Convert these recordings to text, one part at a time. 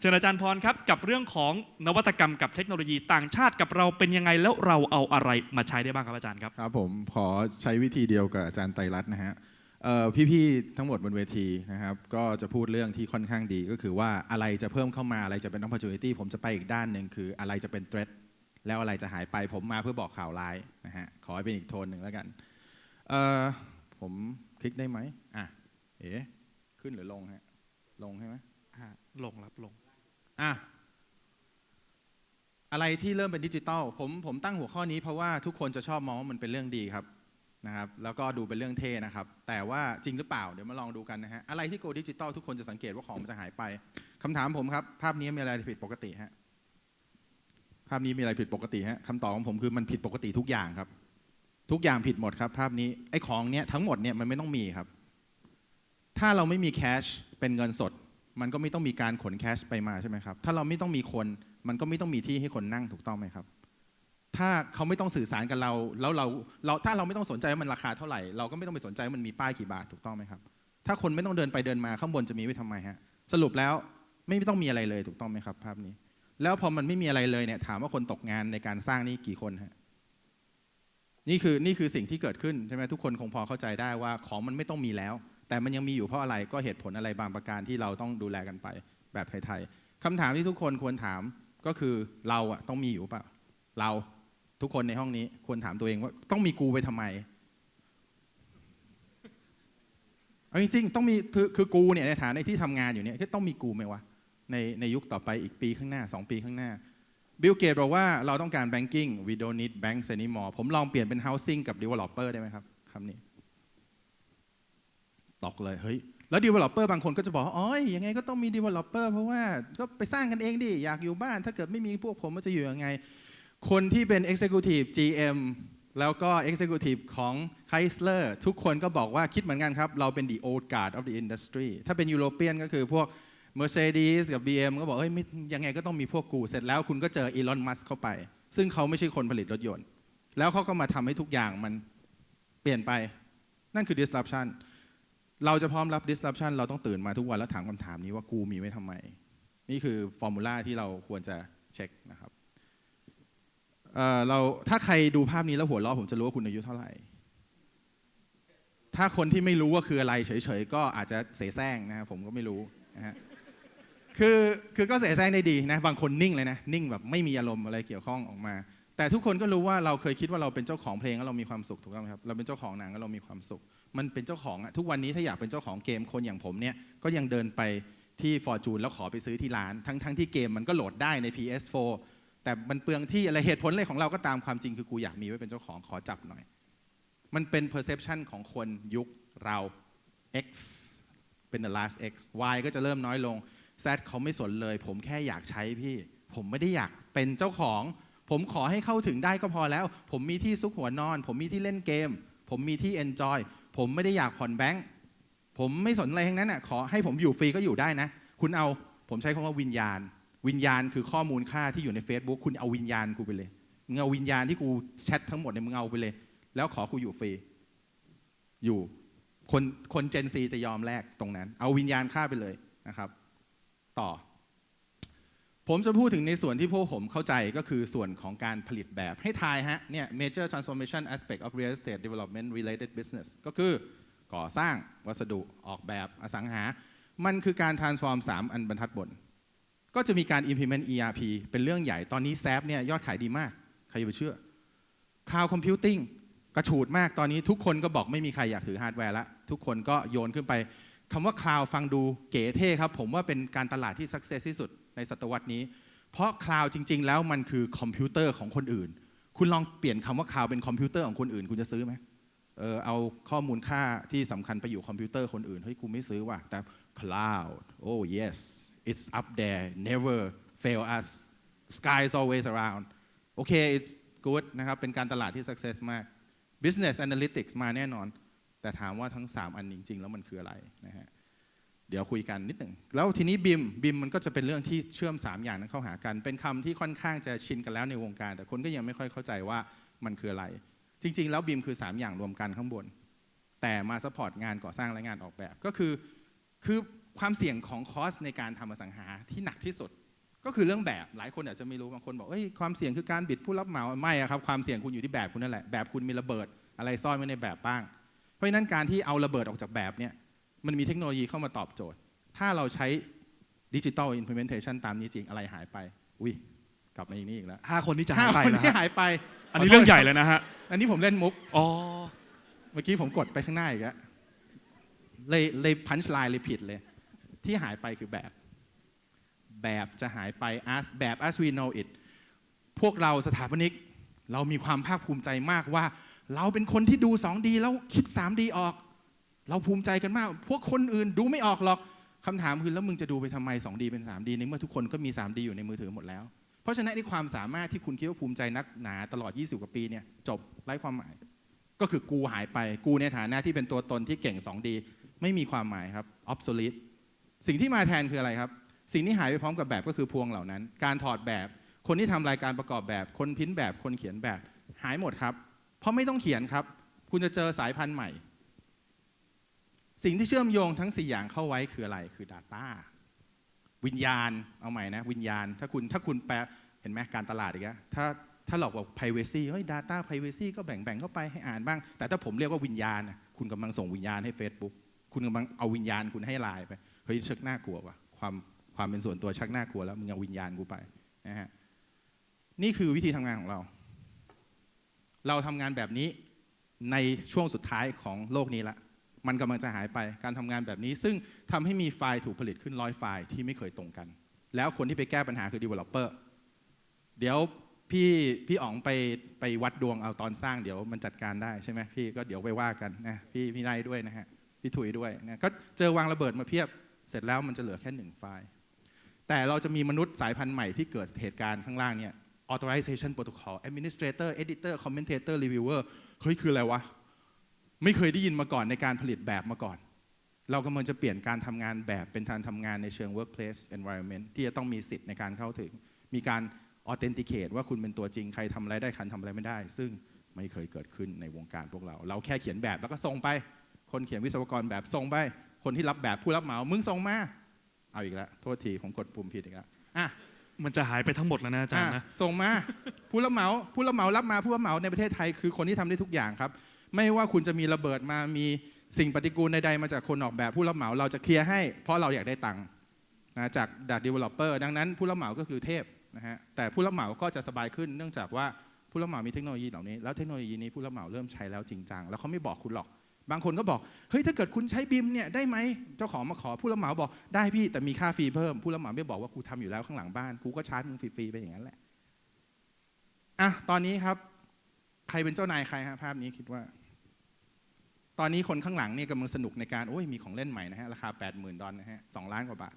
เชิญอาจารย์พรครับ กับเรื่องของนวัตกรรมกับเทคโนโลยีต่างชาติกับเราเป็นยังไงแล้วเราเอาอะไรมาใช้ได้บ้างครับอาจารย์ครับครับผมขอใช้วิธีเดียวกับอาจารย์ไตรรัตน์นะฮะเอ่อพี่ๆทั้งหมดบนเวทีนะครับก็จะพูดเรื่องที่ค่อนข้างดีก็คือว่าอะไรจะเพิ่มเข้ามาอะไรจะเป็น opportunity ผมจะไปอีกด้านหนึ่งคืออะไรจะเป็น threat แล้วอะไรจะหายไปผมมาเพื่อบอกข่าวร้ายนะฮะขอให้เป็นอีกโทนหนึ่งแล้วกันเอ่อผมคลิกได้ไหมอะเอ๋ขึ้นหรือลงฮะลงใช่ไหมลงรับลง อะอะไรที่เริ่มเป็นดิจิตอลผมผมตั้งหัวข้อนี้เพราะว่าทุกคนจะชอบมองว่ามันเป็นเรื่องดีครับนะครับ แล้วก็ดูเป็นเรื่องเท่นะครับ แต่ว่าจริงหรือเปล่าเดี๋ยวมาลองดูกันนะฮะอะไรที่โกดิจิตอลทุกคนจะสังเกตว่าของมันจะหายไปคำถามผมครับ ภาพนี้มีอะไรผิดปกติฮะภาพนี้มีอะไรผิดปกติฮะคำตอบของผมคือมันผิดปกติทุกอย่างครับ ทุกอย่างผิดหมดครับ ภาพนี้ไอ้ของเนี้ยทั้งหมดเนี่ยมันไม่ต้องมีครับ ถ้าเราไม่มีแคชเป็นเงินสด มันก็ไม่ต้องมีการขนแคชไปมาใช่ไหมครับ ถ้าเราไม่ต้องมีคน มันก็ไม่ต้องมีที่ให้คนนั่งถูกต้องไหมครับ ถ้าเขาไม่ต้องสื่อสารกับเรา แล้วเรา เรา ถ้าเราไม่ต้องสนใจว่ามันราคาเท่าไหร่ เราก็ไม่ต้องไปสนใจว่ามันมีป้ายกี่บาทถูกต้องไหมครับ ถ้าคนไม่ต้องเดินไปเดินมาข้างบนจะมีไว้ทำไมฮะ สรุปแล้วไม่ต้องมีอะไรเลยถูกต้องไหมครับ ภาพนี้ แล้วพอมันไม่มีอะไรเลยเนี่ยถามว่าคนตกงานในการสร้างนี่กี่คนฮะ นี่คือ นี่คือสิ่งที่เกิดขึ้นใช่ไหมทุกคนคงพอเข้าใจได้ว่าของมันไม่ต้องมีแล้ว แต่มันยังมีอยู่เพราะอะไรก็เหตุผลอะไรบางประการที่เราต้องดูแลกันไปแบบไทยๆคำถามที่ทุกคนควรถามก็คือเราอะต้องมีอยู่เปล่าเราทุกคนในห้องนี้ควรถามตัวเองว่าต้องมีกูไปทำไมเอาจริงๆต้องมีคือคือกูเนี่ยในฐานะที่ทำงานอยู่เนี่ยต้องมีกูไหมวะในในยุคต่อไปอีกปีข้างหน้าสองปีข้างหน้าบิลเกตบอกว่าเราต้องการ banking we don't need banks anymore ผมลองเปลี่ยนเป็น housing กับ developer ได้ไหมครับคำนี้ ตอกเลยเฮ้ยแล้ว developer บางคนก็จะบอกว่าอ๋อยยังไงก็ต้องมี developer เพราะว่าก็ไปสร้างกันเองดิอยากอยู่บ้าน ถ้าเกิดไม่มีพวกผมมันจะอยู่ยังไง คนที่เป็น executive GM แล้วก็ executive ของ Chrysler ทุกคนก็บอกว่าคิดเหมือนกันครับ เราเป็น the old guard of the industry ถ้าเป็น European ก็คือพวก Mercedes กับ BM ก็บอกเฮ้ยยังไงก็ต้องมีพวกกู เสร็จแล้วคุณก็เจอ Elon Musk เข้าไป ซึ่งเขาไม่ใช่คนผลิตรถยนต์ แล้วเขาก็มาทำให้ทุกอย่างมันเปลี่ยนไป นั่นคือ disruption เราจะพร้อมรับ disruption เราต้องตื่นมาทุกวันแล้วถามคำถามนี้ว่ากูมีไว้ทำไม นี่คือฟอร์มูลาที่เราควรจะเช็คนะครับเอ่อเราถ้าใครดูภาพนี้แล้วหัวเราะผมจะรู้ว่าคุณอายุเท่าไหร่ ถ้าคนที่ไม่รู้ว่าคืออะไรเฉยๆ ก็อาจจะเสแสร้งนะครับผมก็ไม่รู้นะฮะคือคือก็เสแสร้งได้ดีนะบางคนนิ่งเลยนะนิ่งแบบไม่มีอารมณ์อะไรเกี่ยวข้องออกมา แต่ทุกคนก็รู้ว่าเราเคยคิดว่าเราเป็นเจ้าของเพลงแล้วเรามีความสุขถูกต้องไหมครับเราเป็นเจ้าของหนังแล้วเรามีความสุข มันเป็นเจ้าของอะทุกวันนี้ถ้าอยากเป็นเจ้าของเกมคนอย่างผมเนี่ยก็ยังเดินไปที่ Fortune แล้วขอไปซื้อที่ร้าน ทั้งทั้งที่เกมมันก็โหลดได้ใน PS4 แต่มันเปลืองที่อะไรเหตุผลอะไรของเราก็ตามความจริงคือกูอยากมีไว้เป็นเจ้าของขอจับหน่อย มันเป็น perception ของคนยุคเรา X เป็น the last X Y ก็จะเริ่มน้อยลง Z เขาไม่สนเลย ผมแค่อยากใช้พี่ ผมไม่ได้อยากเป็นเจ้าของ ผมขอให้เข้าถึงได้ก็พอแล้ว ผมมีที่ซุกหัวนอน ผมมีที่เล่นเกม ผมมีที่ enjoy ผมไม่ได้อยากผ่อนแบงค์ผมไม่สนอะไรทั้งนั้นน่ะขอให้ผมอยู่ฟรีก็อยู่ได้นะ คุณเอาผมใช้คำว่าวิญญาณ วิญญาณคือข้อมูลค่าที่อยู่ใน Facebook คุณเอาวิญญาณกูไปเลยมึงเอาวิญญาณที่กูแชททั้งหมดเนี่ยมึงเอาไปเลย แล้วขอกูอยู่ฟรีอยู่คนคนเจนซีจะยอมแลกตรงนั้น เอาวิญญาณค่าไปเลยนะครับ ต่อ ผมจะพูดถึงในส่วนที่พวกผมเข้าใจก็คือส่วนของการผลิตแบบให้ทายฮะเนี่ย major transformation aspect of real estate development related business ก็คือก่อสร้างวัสดุออกแบบอสังหา มันคือการ transform 3 อันบรรทัดบน ก็จะมีการ implement ERP เป็นเรื่องใหญ่ตอนนี้ SAP เนี่ยยอดขายดีมาก ใครจะไปเชื่อ Cloud Computing กระฉูดมากตอนนี้ทุกคนก็บอกไม่มีใครอยากถือฮาร์ดแวร์ละทุกคนก็โยนขึ้นไปคำว่า Cloud ฟังดูเก๋เท่ครับ ผมว่าเป็นการตลาดที่ success ที่สุด ในศตวรรษนี้ เพราะ Cloud จริง ๆ แล้วมันคือคอมพิวเตอร์ของคนอื่น คุณลองเปลี่ยนคำว่า Cloud เป็นคอมพิวเตอร์ของคนอื่น คุณจะซื้อไหมเออเอาข้อมูลค่าที่สำคัญไปอยู่คอมพิวเตอร์คนอื่นเฮ้ยกูไม่ซื้อว่ะแต่ Cloud oh yes it's up there never fail us sky is always around โอเค it's good นะครับ เป็นการตลาดที่ success มาก business analytics มาแน่นอน แต่ถามว่าทั้ง 3 อันจริง ๆ แล้วมันคืออะไรนะฮะ เดี๋ยวคุยกันนิดหนึ่งแล้วทีนี้บิมบิมมันก็จะเป็นเรื่องที่เชื่อม 3 อย่างนั้นเข้าหากัน เป็นคำที่ค่อนข้างจะชินกันแล้วในวงการ แต่คนก็ยังไม่ค่อยเข้าใจว่ามันคืออะไร จริง ๆ แล้วบิมคือ 3 อย่างรวมกันข้างบน แต่มาซัพพอร์ตงานก่อสร้างและงานออกแบบ ก็คือคือความเสี่ยงของคอสในการทำอสังหาที่หนักที่สุด ก็คือเรื่องแบบหลายคนอาจจะไม่รู้บางคนบอกเอ้ยความเสี่ยงคือการบิดผู้รับเหมาไม่ครับความเสี่ยงคุณอยู่ที่แบบคุณนั่นแหละแบบคุณมีระเบิดอะไรซ่อนไว้ในแบบบ้าง เพราะฉะนั้นการที่เอาระเบิดออกจากแบบเนี่ย มันมีเทคโนโลยีเข้ามาตอบโจทย์ ถ้าเราใช้ดิจิตอลอินพ e เมนเทชันตามนี้จริงอะไรหายไป อุ้ยกลับมาอีกนี่อีกแล้วห้าคนนี้จะห้าหายไปคนนะที่ฮะหายไปอันนี้เรื่องใหญ่เลยนะฮะอันนี้ผมเล่นมุก อ๋อเมื่อกี้ผมกดไปข้างหน้าอีกแล้วเลยเลยพันช์ไลน์เลยผิดเลย ที่หายไปคือแบบ แบบจะหายไป as แบบ as we know it พวกเราสถาปนิก เรามีความภาคภูมิใจมากว่า เราเป็นคนที่ดู 2D แล้วคิด 3D ออก เราภูมิใจกันมาก พวกคนอื่นดูไม่ออกหรอกคำถามคือแล้วมึงจะดูไปทำไม 2D เป็น 3D ในเมื่อทุกคนก็มี 3D อยู่ในมือถือหมดแล้ว เพราะฉะนั้นในความสามารถที่คุณคิดว่าภูมิใจนักหนาตลอด 20 กว่าปีเนี่ยจบไร้ความหมาย ก็คือกูหายไปกูในฐานะที่เป็นตัวตนที่เก่ง 2D ไม่มีความหมายครับ obsolete สิ่งที่มาแทนคืออะไรครับ สิ่งที่หายไปพร้อมกับแบบก็คือพวงเหล่านั้น การถอดแบบ คนที่ทำรายการประกอบแบบ คนพิมพ์แบบ คนเขียนแบบ หายหมดครับ เพราะไม่ต้องเขียนครับ คุณจะเจอสายพันธุ์ใหม่ สิ่งที่เชื่อมโยงทั้ง 4 อย่างเข้าไว้คืออะไรคือ Data วิญญาณเอาใหม่นะวิญญาณ ถ้าคุณถ้าคุณแปลเห็นไหมการตลาดอีกแล้วถ้าถ้าหลอกบอก privacy เฮ้ย data privacy ก็แบ่งแบ่งเข้าไปให้อ่านบ้าง แต่ถ้าผมเรียกว่าวิญญาณนะคุณกำลังส่งวิญญาณให้ Facebook คุณกำลังเอาวิญญาณคุณให้ไลน์ไปเฮ้ยชักน่ากลัวว่ะความความเป็นส่วนตัวชักน่ากลัวแล้วมึงเอาวิญญาณกูไปนะฮะนี่คือวิธีทำงานของเรา เราทำงานแบบนี้ในช่วงสุดท้ายของโลกนี้ละ มันกำลังจะหายไปการทำงานแบบนี้ ซึ่งทำให้มีไฟล์ถูกผลิตขึ้นร้อยไฟล์ที่ไม่เคยตรงกัน แล้วคนที่ไปแก้ปัญหาคือ developer เดี๋ยวพี่พี่อ๋องไปไปวัดดวงเอาตอนสร้างเดี๋ยวมันจัดการได้ใช่ไหมพี่ก็เดี๋ยวไปว่ากันนะพี่พี่นายด้วยนะฮะพี่ถุยด้วยนะก็เจอวางระเบิดมาเพียบเสร็จแล้วมันจะเหลือแค่หนึ่งไฟล์ แต่เราจะมีมนุษย์สายพันธุ์ใหม่ที่เกิดเหตุการณ์ข้างล่างเนี่ย authorization protocol administrator editor commentator reviewer เฮ้ยคืออะไรวะ ไม่เคยได้ยินมาก่อนในการผลิตแบบมาก่อน เรากำลังจะเปลี่ยนการทำงานแบบเป็นการทำงานในเชิง workplace environment ที่จะต้องมีสิทธิ์ในการเข้าถึง มีการ authenticate ว่าคุณเป็นตัวจริง ใครทำอะไรได้ใครทำอะไรไม่ได้ ซึ่งไม่เคยเกิดขึ้นในวงการพวกเรา เราแค่เขียนแบบแล้วก็ส่งไป คนเขียนวิศวกรแบบส่งไป คนที่รับแบบผู้รับเหมา มึงส่งมา เอาอีกแล้ว โทษทีผมกดปุ่มผิดอีกแล้วอะมันจะหายไปทั้งหมดแล้วนะอาจารย์นะอะส่งมา ผู้รับเหมา ผู้รับเหมารับมาผู้รับเหมาในประเทศไทยคือคนที่ทำได้ทุกอย่างครับ ไม่ว่าคุณจะมีระเบิดมามีสิ่งปฏิกูลใดๆมาจากคนออกแบบผู้รับเหมาเราจะเคลียร์ให้ เพราะเราอยากได้ตังค์นะจากดักดีเวลลอปเปอร์ดังนั้นผู้รับเหมาก็คือเทพนะฮะแต่ผู้รับเหมาก็จะสบายขึ้นเนื่องจากว่าผู้รับเหมามีเทคโนโลยีเหล่านี้แล้วเทคโนโลยีนี้ผู้รับเหมาเริ่มใช้แล้วจริงจังแล้วเขาไม่บอกคุณหรอก บางคนก็บอกเฮ้ยถ้าเกิดคุณใช้บิมเนี่ยได้ไหมเจ้าของมาขอผู้รับเหมาบอกได้พี่แต่มีค่าฟรีเพิ่มผู้รับเหมาไม่บอกว่ากูทำอยู่แล้วข้างหลังบ้านกูก็ชาร์จมึงฟรีๆไปอย่างนั้นแหละอะตอนนี้ครับ ใครเป็นเจ้านายใครฮะภาพนี้คิดว่า ตอนนี้คนข้างหลังเนี่ยกำลังสนุกในการโอ้ยมีของเล่นใหม่นะฮะราคา 80,000 ดอลนะฮะสล้านกว่าบาท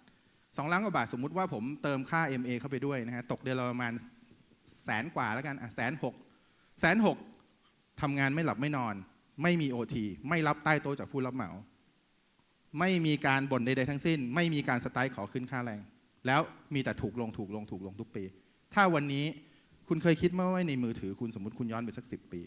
สองล้านกว่าบาทสมมุติว่าผมเติมค่า MA เข้าไปด้วยนะฮะตกเดือนละประมาณแสนกว่าแล้วกันอะแสนหกแสนหกทำงานไม่หลับไม่นอน ไม่มี OT ไม่รับใต้โต๊ะจากผู้รับเหมา ไม่มีการบ่นใดๆทั้งสิ้น ไม่มีการสไตล์ขอขึ้นค่าแรง แล้วมีแต่ถูกลงถูกลงถูกลงทุกปี ถ้าวันนี้คุณเคยคิดไหมว่าในมือถือคุณสมมติคุณย้อนไปสักสิปี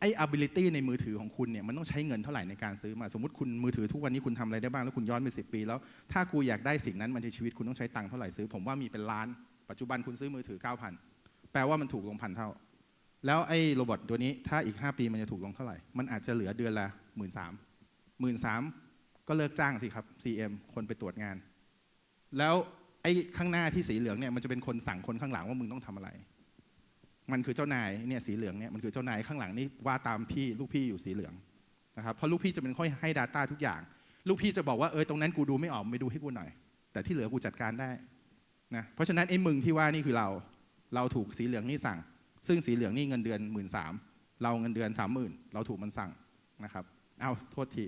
ไอ้ ability ในมือถือของคุณเนี่ยมันต้องใช้เงินเท่าไหร่ในการซื้อมา สมมติคุณมือถือทุกวันนี้คุณทำอะไรได้บ้างแล้วคุณย้อนไปสิปี แล้วถ้ากูอยากได้สิ่งนั้นมันในชีวิตคุณต้องใช้ตังค์เท่าไหร่ซื้อ ผมว่ามีเป็นล้าน ปัจจุบันคุณซื้อมือถือ 9,000 แปลว่ามันถูกลงพันเท่า แล้วไอ้โรบอทตัวนี้ถ้าอีก 5 ปีมันจะถูกลงเท่าไหร่ มันอาจจะเหลือเดือนละหมื่นสามหมื่นสามก็เลิกจ้างสิครับ CM คนไปตรวจงาน แล้วไอ้ข้างหน้าที่สีเหลืองเนี่ยมันจะเป็นคนสั่งคนข้างหลังว่ามึงต้องทำอะไร มันคือเจ้านายเนี่ยสีเหลืองเนี่ยมันคือเจ้านายข้างหลังนี่ว่าตามพี่ลูกพี่อยู่สีเหลืองนะครับเพราะลูกพี่จะเป็นค่อยให้ Data ทุกอย่าง ลูกพี่จะบอกว่าเออตรงนั้นกูดูไม่ออกไม่ดูให้กูหน่อย แต่ที่เหลือกูจัดการได้นะเพราะฉะนั้นไอ้มึงที่ว่านี่คือเรา เราถูกสีเหลืองนี่สั่ง ซึ่งสีเหลืองนี่เงินเดือนหมื่นสามเราเงินเดือนสามหมื่นเราถูกมันสั่งนะครับเอาโทษที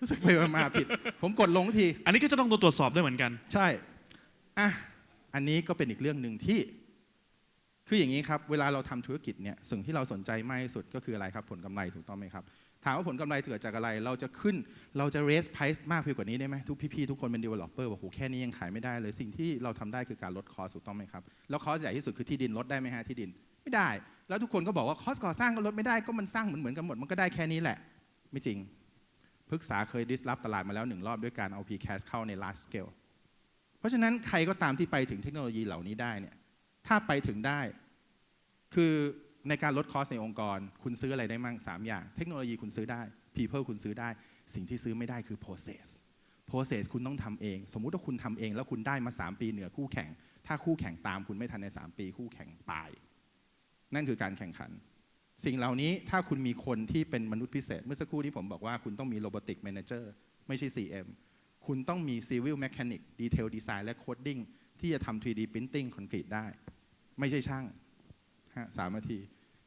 รู้สึกไปมาผิด ผมกดลงที อันนี้ก็จะต้องตรวจสอบด้วยเหมือนกัน ใช่อะอันนี้ก็เป็นอีกเรื่องหนึ่งที่ คืออย่างนี้ครับ เวลาเราทำธุรกิจเนี่ยสิ่งที่เราสนใจมากที่สุดก็คืออะไรครับ ผลกำไรถูกต้องไหมครับ ถามว่าผลกำไรเกิดจากอะไร เราจะขึ้นเราจะ raise price มากไปกว่านี้ได้ไหมทุกพี่ๆทุกคนเป็น developer บอกโหแค่นี้ยังขายไม่ได้เลยสิ่งที่เราทำได้คือการลดคอสถูกต้องไหมครับแล้วคอสใหญ่ที่สุดคือที่ดินลดได้ไหมฮะที่ดินไม่ได้ แล้วทุกคนก็บอกว่าคอสก่อสร้างก็ลดไม่ได้ก็มันสร้างเหมือนเหมือนกันหมดมันก็ได้แค่นี้แหละ ไม่จริงพึกษาเคย disrupt ตลาดมาแล้วหนึ่งรอบด้วยการเอา PCAS เข้าใน large scale เพราะฉะนั้นใครก็ตามที่ไปถึงเทคโนโลยีเหล่านี้ได้เนี่ย ถ้าไปถึงได้ คือในการลดคอสในองค์กร คุณซื้ออะไรได้มั่งสามอย่าง เทคโนโลยีคุณซื้อได้ people คุณซื้อได้ สิ่งที่ซื้อไม่ได้คือ process process คุณต้องทำเอง สมมุติว่าคุณทำเองแล้วคุณได้มา 3 ปีเหนือคู่แข่ง ถ้าคู่แข่งตามคุณไม่ทันใน 3 ปี คู่แข่งตาย นั่นคือการแข่งขัน สิ่งเหล่านี้ถ้าคุณมีคนที่เป็นมนุษย์พิเศษ เมื่อสักครู่ที่ผมบอกว่าคุณต้องมี robotic manager ไม่ใช่ CM คุณต้องมี civil mechanic detail design และ coding ที่จะทำ 3D printing คอนกรีตได้ ไม่ใช่ช่างสามนาที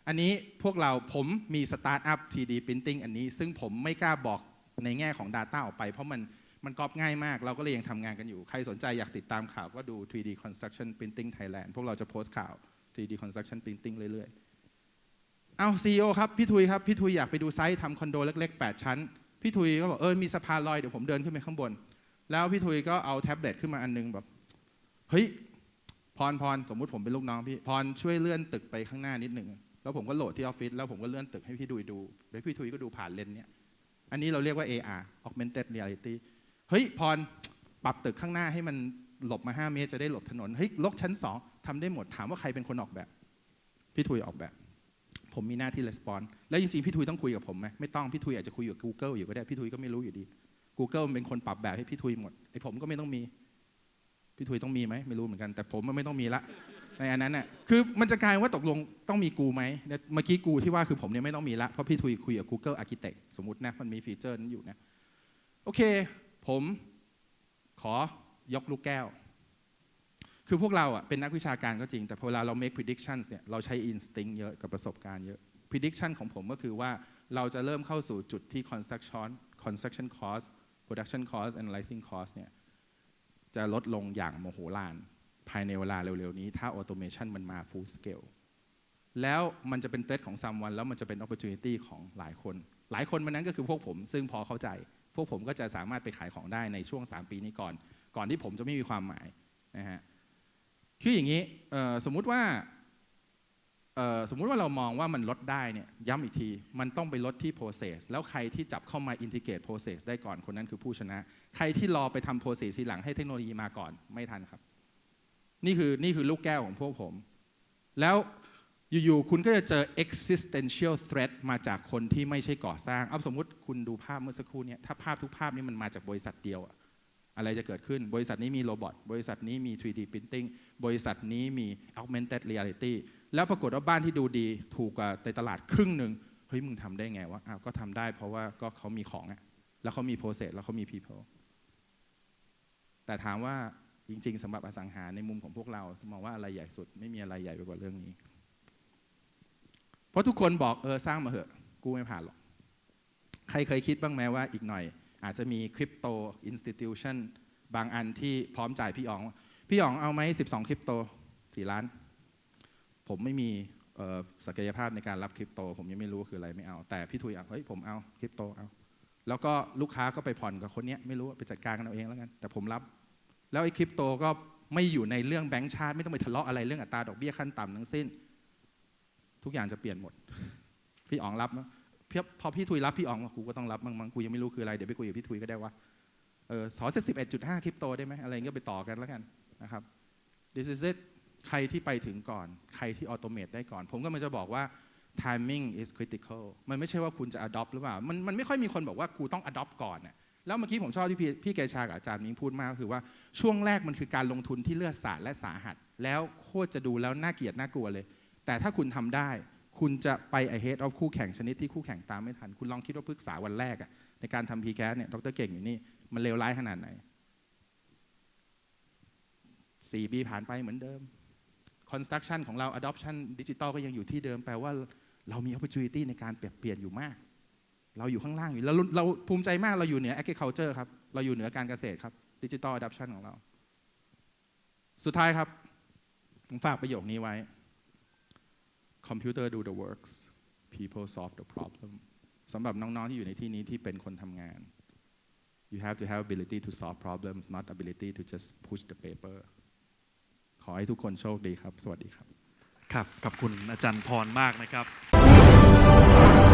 อันนี้พวกเราผมมีสตาร์ทอัพ 3D Printing อันนี้ ซึ่งผมไม่กล้าบอกในแง่ของ Data ออกไป เพราะมันมันกรอบง่ายมาก เราก็เลยยังทำงานกันอยู่ ใครสนใจอยากติดตามข่าวก็ดู 3D Construction Printing Thailand พวกเราจะโพสต์ข่าว 3D Construction Printing เรื่อยๆ เอา CEO ครับ พี่ทุยครับ พี่ทุยอยากไปดูไซต์ทำคอนโดเล็ก ๆ 8 ชั้น พี่ทุยก็บอกเออมีสะพานลอยเดี๋ยวผมเดินขึ้นไปข้างบน แล้วพี่ทุยก็เอาแท็บเล็ตขึ้นมาอันนึงแบบเฮ้ย รพรสมมุติผมเป็นลูกน้องพี่พรช่วยเลื่อนตึกไปข้างหน้านิดหนึ่งแล้วผมก็โหลดที่ออฟฟิศแล้วผมก็เลื่อนตึกให้พี่ดุยดูแล้วพี่ทุยก็ดูผ่านเลนส์เนี้ยอันนี้เราเรียกว่า AR augmented reality เฮ้ยพรปรับตึกข้างหน้าให้มันหลบมา 5 เมตรจะได้หลบถนนเฮ้ยลกชั้น 2ทำได้หมดถามว่าใครเป็นคนออกแบบ พี่ทุยออกแบบ ผมมีหน้าที่ response แล้วจริงๆ พี่ทุยต้องคุยกับผมไหมไม่ต้องพี่ทุยอาจจะคุยกับ Google อยู่ก็ได้พี่ทุยก็ไม่รู้อยู่ดี Google มันเป็นคนปรับแบบให้พี่ทุยหมดไอ้ผมก็ไม่ต้องมี พี่ทุยต้องมีไหมไม่รู้เหมือนกัน แต่ผมมันไม่ต้องมีละในอันนั้นน่ะคือมันจะกลายว่าตกลงต้องมีกูไหมเมื่อกี้กูที่ว่าคือผมเนี่ยไม่ต้องมีละเพราะพี่ทุยคุยกับ Google Architect สมมตินะมันมีฟีเจอร์นั้นอยู่นะโอเค ผมขอยกลูกแก้ว คือพวกเราอะเป็นนักวิชาการก็จริง แต่เวลาเรา make predictions เนี่ยเราใช้ instinct เยอะกับประสบการณ์เยอะ prediction ของผมก็คือว่าเราจะเริ่มเข้าสู่จุดที่ construction construction cost production cost analyzing cost เนี่ย จะลดลงอย่างโมโหลาน ภายในเวลาเร็วๆนี้ ถ้าออโตเมชันมันมา full scale แล้วมันจะเป็นเทรของซัมวันแล้วมันจะเป็นโอกาสของหลายคน หลายคนมันนั้นก็คือพวกผม ซึ่งพอเข้าใจ พวกผมก็จะสามารถไปขายของได้ในช่วง 3 ปีนี้ก่อน ก่อนที่ผมจะไม่มีความหมายนะฮะคืออย่างนี้สมมุติว่า สมมุติว่าเรามองว่ามันลดได้เนี่ยย้ำอีกที มันต้องไปลดที่ process แล้วใครที่จับเข้ามา integrate process ได้ก่อนคนนั้นคือผู้ชนะ ใครที่รอไปทำ process ทีหลังให้เทคโนโลยีมาก่อนไม่ทันครับ นี่คือนี่คือลูกแก้วของพวกผม แล้วอยู่ๆคุณก็จะเจอ existential threat มาจากคนที่ไม่ใช่ก่อสร้างเอาสมมติคุณดูภาพเมื่อสักครู่เนี้ถ้าภาพทุกภาพนี้มันมาจากบริษัทเดียวอะอะไรจะเกิดขึ้น บริษัทนี้มีโรบอทบริษัทนี้มี 3D printing บริษัทนี้มี augmented reality แล้วปรากฏว่าบ้านที่ดูดีถูกกว่าในตลาดครึ่งหนึ่งเฮ้ยมึงทำได้ไงวะอ้าวก็ทำได้เพราะว่าก็เขามีของอะแล้วเขามี process แล้วเขามี people แต่ถามว่าจริง ๆสำหรับอสังหาในมุมของพวกเรามองว่าอะไรใหญ่สุดไม่มีอะไรใหญ่ไปกว่าเรื่องนี้ เพราะทุกคนบอกเออสร้างมาเหอะ กูไม่ผ่านหรอก ใครเคยคิดบ้างไหมว่าอีกหน่อย อาจจะมีคริปโตอินสติทิวชันบางอันที่พร้อมจ่ายพี่อ๋อง พี่อ๋องเอาไหม 12 คริปโต 4 ล้าน ผมไม่มีศักยภาพในการรับคริปโต ผมยังไม่รู้คืออะไรไม่เอา แต่พี่ทุยเอะเฮ้ยผมเอาคริปโตเอา แล้วก็ลูกค้าก็ไปผ่อนกับคนเนี้ยไม่รู้ไปจัดการกันเอาเองแล้วกัน แต่ผมรับ แล้วไอ้คริปโตก็ไม่อยู่ในเรื่องแบงก์ชาติ ไม่ต้องไปทะเลาะอะไรเรื่องอัตราดอกเบี้ยขั้นต่ำทั้งสิ้น ทุกอย่างจะเปลี่ยนหมด พี่อ๋องรับเพียบพอพี่ทุยรับพี่อ๋องกกูก็ต้องรับมั้งมั้งกูยังไม่รู้คืออะไรเดี๋ยวไปคุยกับพี่ทุยก็ได้ว่าเออสอสิบเอ็ดจุดห้าคริปโตได้ไหมอะไรเงี้ยไปต่อกันแล้วกันนะครับ this is it ใครที่ไปถึงก่อน ใครที่ออโตเมตได้ก่อน ผมก็มันจะบอกว่า timing is critical มันไม่ใช่ว่าคุณจะ adopt หรือเปล่า มันมันไม่ค่อยมีคนบอกว่ากูต้อง adopt ก่อนน่ะแล้วเมื่อกี้ผมชอบที่พี่พี่เกชากับอาจารย์มิ้งพูดมากก็คือว่าช่วงแรกมันคือการลงทุนที่เลือดสาดและสาหัส แล้วโคตรจะดูแล้วน่าเกลียดน่ากลัวเลย แต่ถ้าคุณทำได้ คุณจะไป ahead of คู่แข่งชนิดที่คู่แข่งตามไม่ทัน คุณลองคิดว่าพฤกษาวันแรกอะในการทำ PCAS เนี่ยดรเก่งอยู่นี่ มันเลวร้ายขนาดไหนสี่ปีผ่านไปเหมือนเดิม construction ของเรา adoption ดิจิตอลก็ยังอยู่ที่เดิมแปลว่าเรามี opportunity ในการเปลี่ยนเปลี่ยนอยู่มาก เราอยู่ข้างล่างอยู่เราเราภูมิใจมากเราอยู่เหนือ agriculture ครับ เราอยู่เหนือการเกษตรครับดิจิตอล adoption ของเรา สุดท้ายครับ ผมฝากประโยคนี้ไว้ computer do the works people solve the problem สำหรับน้อง ๆ ที่อยู่ในที่นี้ที่เป็นคนทำงาน you have to have ability to solve problems not ability to just push the paper ขอให้ทุกคนโชคดีครับ สวัสดีครับ ครับ ขอบคุณอาจารย์พรมากนะครับ